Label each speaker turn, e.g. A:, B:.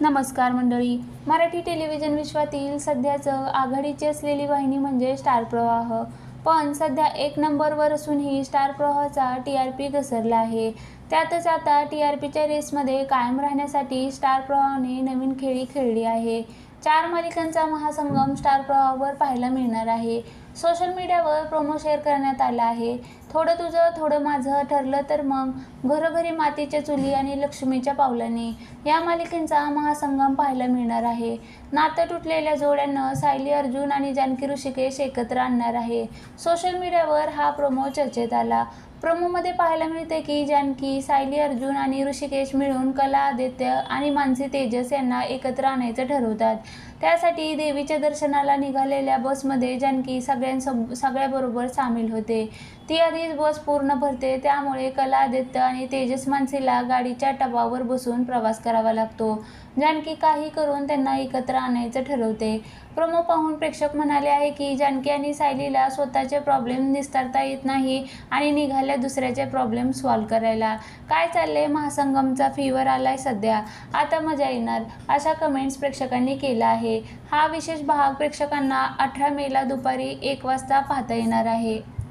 A: नमस्कार मंडळी. मराठी टेलिव्हिजन विश्वातील सध्याचं आघाडीची असलेली वाहिनी म्हणजे स्टार प्रवाह. पण सध्या एक नंबरवर असूनही स्टार प्रवाहाचा टी आर पी घसरला आहे. त्यातच आता टी आर पीच्या रेसमध्ये कायम राहण्यासाठी स्टार प्रवाहाने नवीन खेळी खेळली आहे. चार मालिकांचा महासंगम स्टार प्रवाहावर पाहायला मिळणार आहे. सोशल मीडियावर प्रोमो शेअर करण्यात आला आहे. थोडं तुझं थोडं माझं ठरलं तर मग घरोघरी मातीच्या चुली आणि लक्ष्मीच्या पावलांनी या मालिकेचा महासंगम पाहायला मिळणार आहे. नातं तुटलेल्या जोड्यांना सायली अर्जुन आणि जानकी ऋषिकेश एकत्र आणणार आहे. सोशल मीडियावर हा प्रोमो चर्चेत आला. प्रोमोमध्ये पाहायला मिळते की जानकी सायली अर्जुन आणि ऋषिकेश मिळून कला आदित्य आणि मानसी तेजस यांना एकत्र आणायचं ठरवतात. त्यासाठी देवीच्या दर्शनाला निघालेल्या बसमध्ये जानकी सगळ्यांसोब सगळ्याबरोबर सामील होते. ती आधीच बस पूर्ण भरते त्यामुळे कला आदित्य आणि तेजस मानसीला गाडीच्या टपावर बसून प्रवास करावा लागतो. जानकी काही करून त्यांना एकत्र आणायचं ठरवते. प्रोमो पाहून प्रेक्षक म्हणाले आहे की जानकी आणि सायलीला स्वतःचे प्रॉब्लेम निस्तारता येत नाही आणि निघाल्या दुसऱ्याचे प्रॉब्लेम सॉल्व करायला. काय चाललंय? महासंगमचा फीवर आलाय सध्या. आता मजा येणार. अशा कमेंट्स प्रेक्षकांनी केला आहे. हा विशेष भाग प्रेक्षकांना अठरा मेला दुपारी एक वाजता पाहता येणार आहे.